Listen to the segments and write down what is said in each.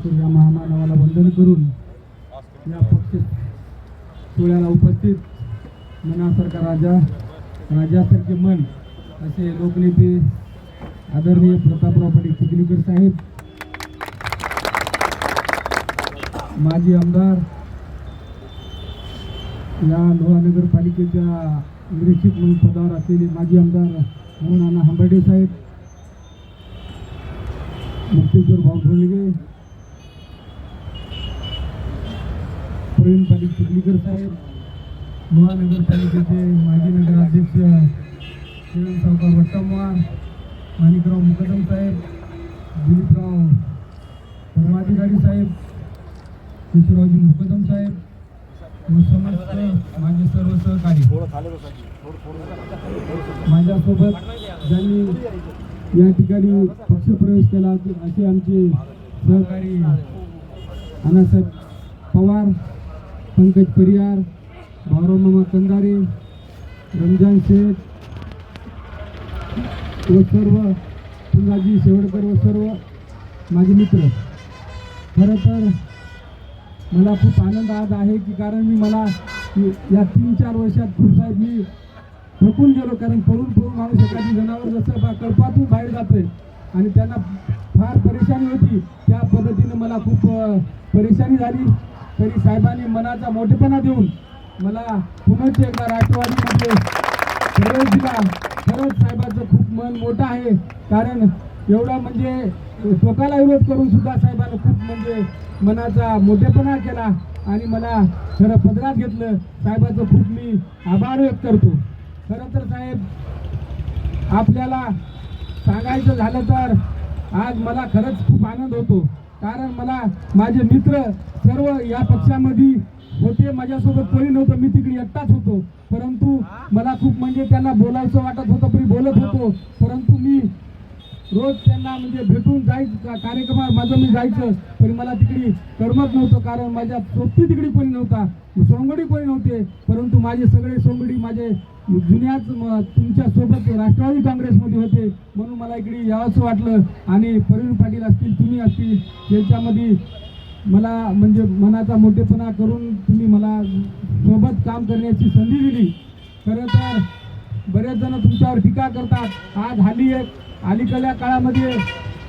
करून या महामानवाला वंदन करून या पक्ष सोहळ्याला उपस्थित मनासारखा राजा राजासारखे मन असे लोकनेते आदरणीय प्रतापराव पाटील चिखलीकर साहेब माजी आमदार या लोहा नगरपालिकेच्या निरीक्षक म्हणून पदावर असलेले माजी आमदार मोहन अण्णा हंबर्डे साहेब मुक्तेश्वर भाऊ ढोलगे प्रवीण पाटील चिखलीकर साहेब महानगरपालिकेचे माजी नगराध्यक्ष किरण सावकार वट्टमवार माणिकराव मुकदम साहेब दिलीपराव धर्माधिकारी साहेब केशवरावजी मुकदम साहेब व समस्त माझे सर्व सहकारी. माझ्यासोबत ज्यांनी या ठिकाणी पक्षप्रवेश केला असे आमचे सहकारी अण्णासाहेब पवार पंकज परियार भाऊराव मामा कंदारे रमजान शेख व सर्व पुंगाजी शेवडकर व सर्व माझे मित्र. खरं तर मला खूप आनंद आज आहे की कारण मी मला या तीन चार वर्षात खूप साहेब मी थकून गेलो कारण पळून पळून माणूस एखादी जनावर जसं बा कळपातून बाहेर जाते आणि त्यांना फार परेशानी होती. त्या पद्धतीनं मला खूप परेशानी झाली. तरी साहेबांनी मनाचा मोठेपणा देऊन मला पुनश्च एकदा राष्ट्रवादीमध्ये प्रवेश दिला. खरंच साहेबाचं खूप मन मोठं आहे. कारण एवढा म्हणजे स्वतःला विरोध करून सुद्धा साहेबांनी खूप म्हणजे मनाचा मोठेपणा केला आणि मला खरं पदरात घेतलं. साहेबाचं खूप मी आभार व्यक्त करतो. खरं तर साहेब आपल्याला सांगायचं झालं तर आज मला खरंच खूप आनंद होतो. कारण मला माझे मित्र सर्व या पक्षामध्ये होते. माझ्यासोबत कोणी नव्हतं. मी तिकडे एकटाच होतो. परंतु मला खूप म्हणजे त्यांना बोलायचं वाटत होतं तरी बोलत होतो. परंतु मी रोज त्यांना म्हणजे भेटून जायचं कार्यक्रमात माझं मी जायचं. तरी मला तिकडे करमत नव्हतं कारण माझ्या सोबती तिकडे कोणी नव्हता. सोंगडी कोणी नव्हते. परंतु माझे सगळे सोंगडी माझे जुन्याच तुमच्यासोबत राष्ट्रवादी काँग्रेसमध्ये होते. मला इकडे यावंसं वाटलं. आणि प्रवीण पाटील असतील तुम्ही असतील यांच्यामध्ये मला म्हणजे मनाचा मोठेपणा करून तुम्ही मला सोबत काम करण्याची संधी दिली. खरं तर बरेच जण तुमच्यावर टीका करतात. आज हाली एक अलीकडल्या काळामध्ये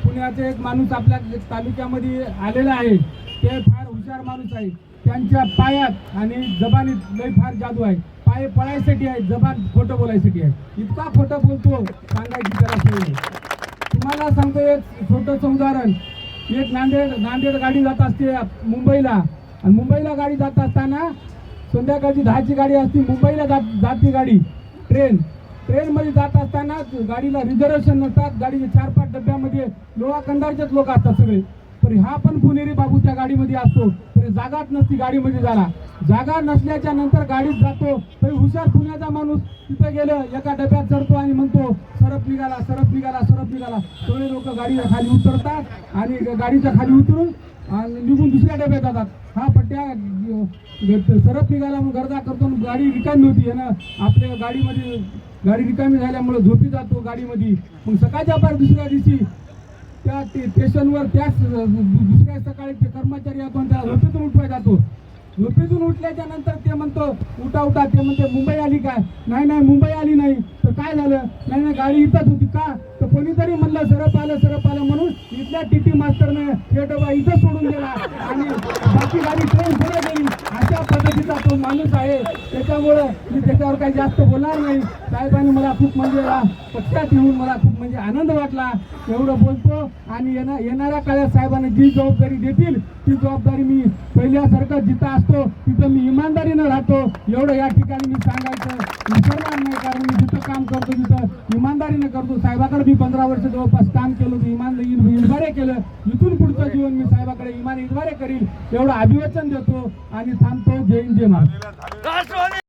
पुण्याचा एक माणूस आपल्या तालुक्यामध्ये आलेला आहे. ते फार हुशार माणूस आहे. त्यांच्या पायात आणि जबानीत लय फार जादू आहे. पाय पळायसाठी आहे जबान खोटं बोलायसाठी आहे. इतका खोटं बोलतो सांगायची त्याला सोय तुम्हाला सांगतो एक छोटंसं उदाहरण. एक नांदेड नांदेड गाडी जात असते मुंबईला. आणि मुंबईला गाडी जात असताना संध्याकाळची दहाची गाडी असते मुंबईला जात जाते गाडी. ट्रेन. ट्रेनमध्ये जात असताना गाडीला रिझर्वेशन नसतात. गाडीच्या चार पाच डब्यामध्ये लोहा कंधारचेच लोक असतात सगळे. पण हा पण पुणेरी बाबू त्या गाडीमध्ये असतो. तरी जागाच नसती गाडीमध्ये झाला जागा नसल्याच्या नंतर गाडीत जातो. तरी हुशार पुण्याचा माणूस तिथे गेलं एका डब्यात चढतो आणि म्हणतो सरप निघाला सरप निघाला सरप निघाला. सगळे लोक गाडीच्या खाली उतरतात आणि गाडीच्या खाली उतरून आणि निघून दुसऱ्या डब्यात जातात. हा पट्ट्या सरप निघाला मग गर्दा करतो गाडी रिकामी होती. आहे ना आपल्या गाडीमध्ये गाडी रिकामी झाल्यामुळे झोपी जातो गाडीमध्ये. मग सकाळच्या पार दुसऱ्या दिवशी त्या स्टेशनवर त्याच दुसऱ्या सकाळी ते कर्मचारी आपण त्या झोपेतून उठवाय जातो. झोपेतून उठल्याच्या नंतर ते म्हणतो उठा उठा. ते म्हणते मुंबई आली काय? नाही नाही मुंबई आली नाही. तर काय झालं? नाही नाही गाडी इथंच होती का? तर कोणीतरी म्हणलं सरप आलं सरप आलं. म्हणून इथल्या टी मास्तरनं हे डबा इथं सोडून दिला. आणि बाकी गाडी ट्रेन पुढे गेली. अशा पद्धतीचा तो माणूस आहे. त्याच्यामुळं मी त्याच्यावर काही जास्त बोलणार नाही. साहेबांनी मला खूप म्हणजे पक्षात येऊन मला खूप म्हणजे आनंद वाटला. एवढं बोलतो आणि येणार येणाऱ्या काळात साहेबांनी जी जबाबदारी देतील ती जबाबदारी मी पहिल्यासारखं जिथं असतो तिथं मी इमानदारीनं राहतो. एवढं या ठिकाणी मी सांगायचं विसरणार नाही कारण मी जिथं काम करतो तिथं इमानदारीनं करतो. साहेबाकडे मी पंधरा वर्ष जवळपास काम केलं मी इमान इनभारे केलं. इथून पुढचं जीवन मी साहेबाकडे इमान इनभारे करील. एवढं अभिवचन देतो आणि थांबतो. जय हिंद जय महाराज राष्ट्रवादी